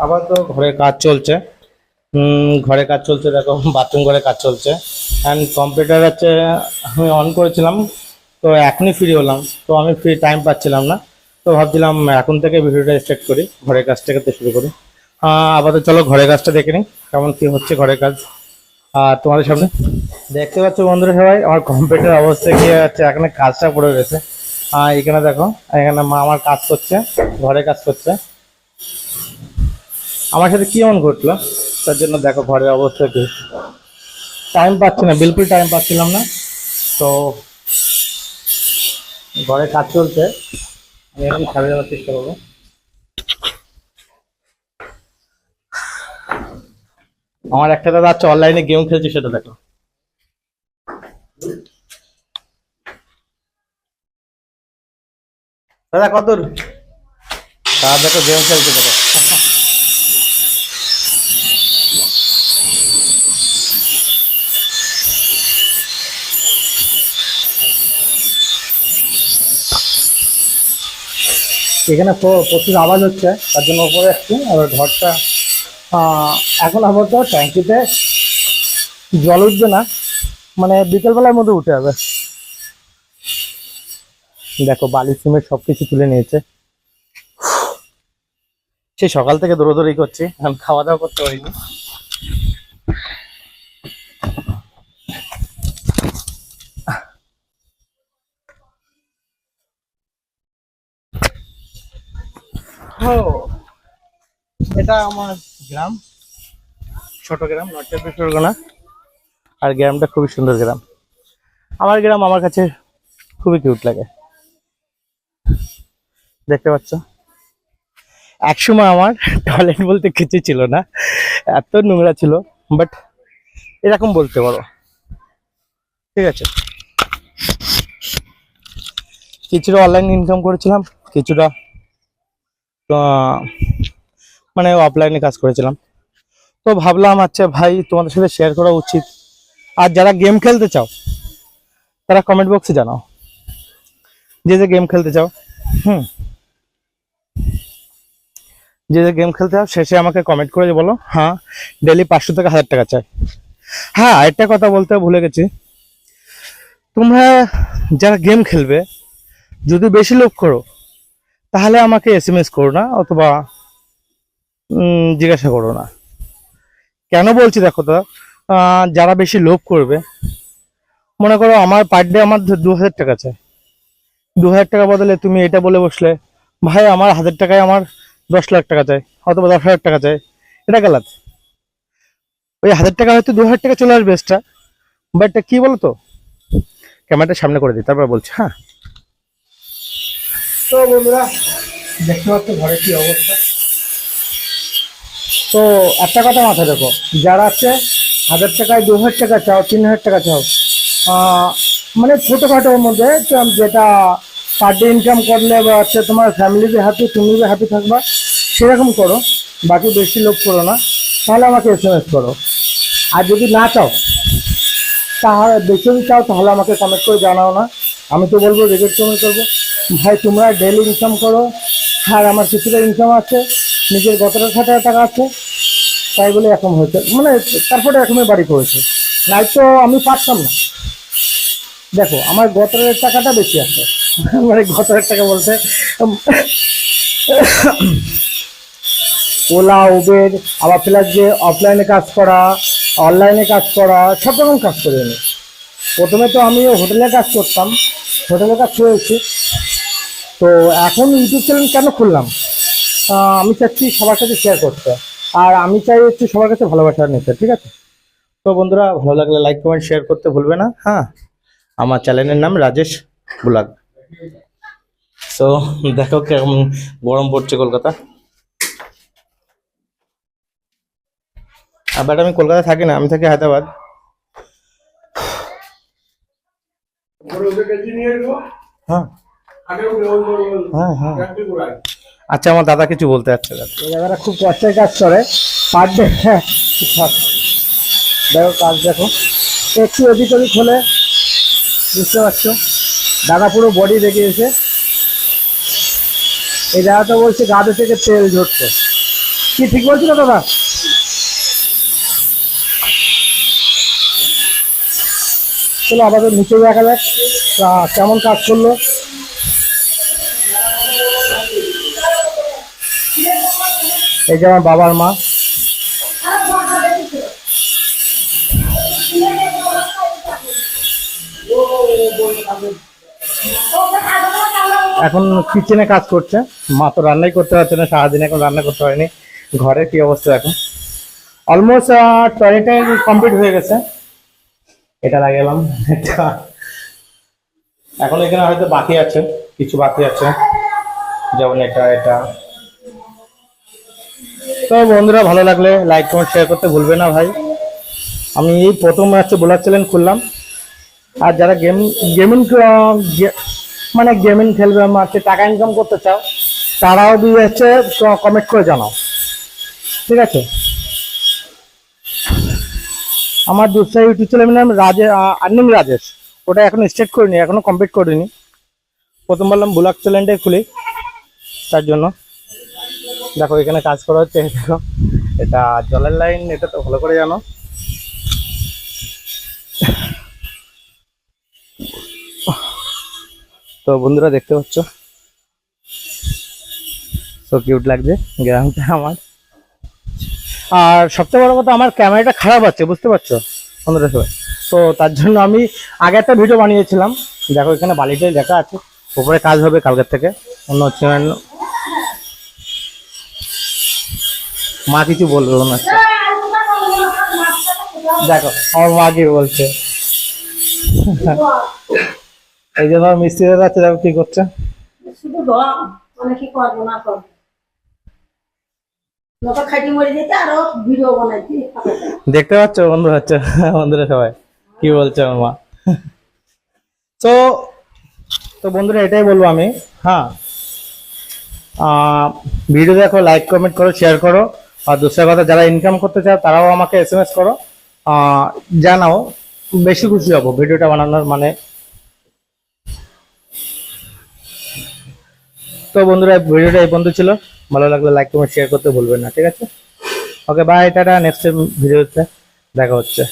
আবার তো ঘরের কাজ চলছে। ঘরে কাজ চলছে দেখো বাথরুম ঘরে কাজ চলছে। অ্যান্ড কম্পিউটার হচ্ছে আমি অন করেছিলাম তো এখনই ফ্রি হলাম। তো আমি ফ্রি টাইম পাচ্ছিলাম না। তো ভাবছিলাম এখন থেকে ভিডিওটা স্টার্ট করি ঘরের কাজ থেকে তো শুরু করি। আহ, আপাতত চলো ঘরের কাজটা দেখে নিই কেমন কি হচ্ছে ঘরের কাজ। আর তোমাদের সামনে দেখতে পাচ্ছ বন্ধুরা সবাই, আমার কম্পিউটার অবস্থা কি হচ্ছে, এখানে কাজটা পড়ে রয়েছে আর এখানে দেখো, এখানে মা আমার কাজ করছে, ঘরে কাজ করছে। আমার সাথে কি এমন ঘটলো? তার জন্য দেখো ঘরের অবস্থা কি। টাইম পাচ্ছি না, বিলকুল টাইম পাচ্ছিলাম না। তো ঘরে কাজ চলছে, আমি এখন ছাড়ে যাওয়ার চেষ্টা করব। আমার একটা দাদা আছে অনলাইনে গেম খেলছে, সেটা দেখো। দাদা, কত দূর? দাদা, দেখো গেম খেলছে, দেখো। এখানে প্রচুর আওয়াজ হচ্ছে, তার জন্য উপরে আসছি আর ঘরটা এখন আপাতত ট্যাঙ্কিতে জল উঠবে না। মানে বিকেলবেলার মধ্যে উঠে যাবে। দেখো, বালি সিমেন্ট সব কিছু তুলে নিয়েছে। সেই সকাল থেকে দৌড়োদৌড়ি করছি, এখন খাওয়া দাওয়া করতে পারিনি। ও এটা আমার গ্রাম, ছোট গ্রাম নর্থ চব্বিশ পরগনা আর গ্রামটা খুবই সুন্দর গ্রাম। আমার গ্রাম আমার কাছে খুবই কিউট লাগে। দেখতে পাচ্ছ? একসময় আমার টয়লেট বলতে কিছু ছিল না। এত নোংরা ছিল বাট এরকম বলতে পারো। ঠিক আছে? কিছুটা অনলাইন ইনকাম করেছিলাম, কিছুটা মানে অফলাইনে কাজ করেছিলাম। তো ভাবলাম আচ্ছা ভাই, তোমাদের সাথে শেয়ার করা উচিত। আর যারা গেম খেলতে চাও, তারা কমেন্ট বক্সে জানাও। যে যে গেম খেলতে চাও, হুম। যে যে গেম খেলতে চাও, শেষে আমাকে কমেন্ট করে বলো হ্যাঁ ডেলি পাঁচশো থেকে হাজার টাকা চাই। হ্যাঁ আরেকটা কথা বলতে ভুলে গেছি। তোমরা যারা গেম খেলবে, যদি বেশি লোক করো, তাহলে আমাকে এস এম এস করো না, অথবা জিজ্ঞাসা করো না। কেন বলছি দেখো তো যারা বেশি লোভ করবে, মনে করো আমার পার ডে আমার দু হাজার টাকা চাই। দু হাজার টাকা বদলে তুমি এটা বলে বসলে, ভাই আমার হাজার টাকায় আমার দশ লাখ টাকা চাই, অথবা দশ হাজার টাকা চাই, এটা গেলাত। ওই হাজার টাকা হয়তো দু হাজার টাকা চলে আসবে এক্সট্রা বাট কি বলো তো ক্যামেরাটা সামনে করে দিই, তারপর বলছি হ্যাঁ। তো বন্ধুরা, দেখতে পাচ্ছ ঘরে কি অবস্থা? তো একটা কথা মাথায় দেখো যারা আছে, হাজার টাকায়, দু হাজার টাকা চাও, তিন হাজার টাকা চাও মানে ছোটোখাটোর মধ্যে যেটা পার ডে ইনকাম করলে বা হচ্ছে তোমার ফ্যামিলিতে হ্যাপি তুমি যে হ্যাপি থাকবা, সেরকম করো, বাকি বেশি লোক করো না, তাহলে আমাকে এস এম এস করো। আর যদি না চাও, তাহলে বেশি যদি চাও, তাহলে আমাকে কমেন্ট করে জানাও না, আমি তো বলব রেজেক্ট কমেন্ট করব। ভাই, তোমরা ডেলি ইনকাম করো, আর আমার কিছুটা ইনকাম আছে নিজের গত খাটা টাকা আছে, তাই বলে এখন হয়েছে। মানে তারপরে এখনই বাড়ি করেছে। নাই তো আমি পারতাম না। দেখো, আমার গতরের টাকাটা বেশি আছে। মানে গতরের টাকা বলতে ওলা, উবের, আবার প্লাস যে অফলাইনে কাজ করা অনলাইনে কাজ করা, সব রকম কাজ করি আমি প্রথমে তো আমি হোটেলে কাজ করতাম, হোটেলে কাজ করেছি। তো এখন ইউটিউব চ্যানেল কেন খুললাম? আমি চাচ্ছি সবার কাছে শেয়ার করতে। আর আমি চাই হচ্ছে সবার কাছে ভালোবাসা নিতে ঠিক আছে? তো বন্ধুরা ভালো লাগলে লাইক কমেন্ট শেয়ার করতে ভুলবে না। হ্যাঁ আমার চ্যানেলের নাম রাজেশ ব্লগ। তো দেখো কেমন গরম পড়ছে কলকাতা। আর বাট আমি কলকাতা থাকি না আমি থাকি হায়দ্রাবাদ। হ্যাঁ। হ্যাঁ হ্যাঁ। আচ্ছা আমার দাদা কিছু বলতে যাচ্ছে দাদারা খুব কষ্টের কাজ করে। পার ডে দেখো, কাজ দেখো। একটু এদিক ওদিক হলে বুঝতে পারছ। দাদা পুরো বডি দেখিয়েছে। এই দাদাটা বলছে গাদে থেকে তেল ঝরছে। কি ঠিক বলছিল দাদা? চলো, আমাদের নিচে দেখা যাক। তা কেমন কাজ করল? এই যে আমার বাবার মা। এখন কিচেনে কাজ করছে। মা তো রান্নাই করতে পারছে না, সারাদিন এখন রান্না করতে পারেনি। ঘরে কি অবস্থা এখন? অলমোস্ট টয়লেটাই কমপ্লিট হয়ে গেছে। এটা লাগালাম। এখন এখানে হয়তো বাকি আছে, কিছু বাকি আছে। যেমন এটা এটা। তো বন্ধুরা, ভালো লাগলে লাইক কমেন্ট শেয়ার করতে ভুলবে না ভাই। আমি এই প্রথম হচ্ছে বোলার চ্যানেল খুললাম। আর যারা গেম গেমিং মানে গেমিং খেলবে হচ্ছে টাকা ইনকাম করতে চাও, তারাও দিয়ে হচ্ছে কমেন্ট করে জানাও। ঠিক আছে? আমার দুসরা ইউটিউব চ্যানেল নাম রাজে আর্নিং রাজেশ। ওটা এখনও স্টার্ট করিনি, এখনও কমপ্লিট করিনি। প্রথম বললাম ব্লগ চ্যানেলটাই খুলি, তার জন্য। দেখো, এখানে কাজ করা হচ্ছে এটা জলের লাইন, এটা তো ভালো করে জানো। তো বন্ধুরা, দেখতে পাচ্ছ? তো কিউট লাগছে, গ্রামটা আমার। আর সবচেয়ে বড় কথা, আমার ক্যামেরাটা খারাপ আছে, বুঝতে পারছ? বন্ধুরা সবাই। তো তার জন্য আমি আগে একটা ভিডিও বানিয়েছিলাম। দেখো, এখানে বালিটাই দেখা আছে। উপরে কাজ হবে কালকের থেকে। অন্য হচ্ছে অন্য মা কিছু বলবে না। দেখো আমার মা কি বলছে? এই জন্য মিস্ত্রিরা যাচ্ছে দেখো কি করছে? শুধু মানে কি করব না করব। দেখতে পাচ্ছ বন্ধু হচ্ছে বন্ধুরা সবাই কি বলছে আমার মা? তো তো বন্ধুরা এটাই বলব আমি হ্যাঁ। ভিডিও দেখো লাইক কমেন্ট করো শেয়ার করো। আর দুসরা কথা যারা ইনকাম করতে চাও তারাও আমাকে এস এম এস করো জানাও বেশি খুশি হব ভিডিওটা বানানোর মানে। তো বন্ধুরা, ভিডিওটা এই বন্ধু ছিল। ভালো লাগলে লাইক কমেন্ট শেয়ার করতে ভুলবেন না, ঠিক আছে? ওকে বাই টাটা নেক্সট ভিডিওতে দেখা হচ্ছে।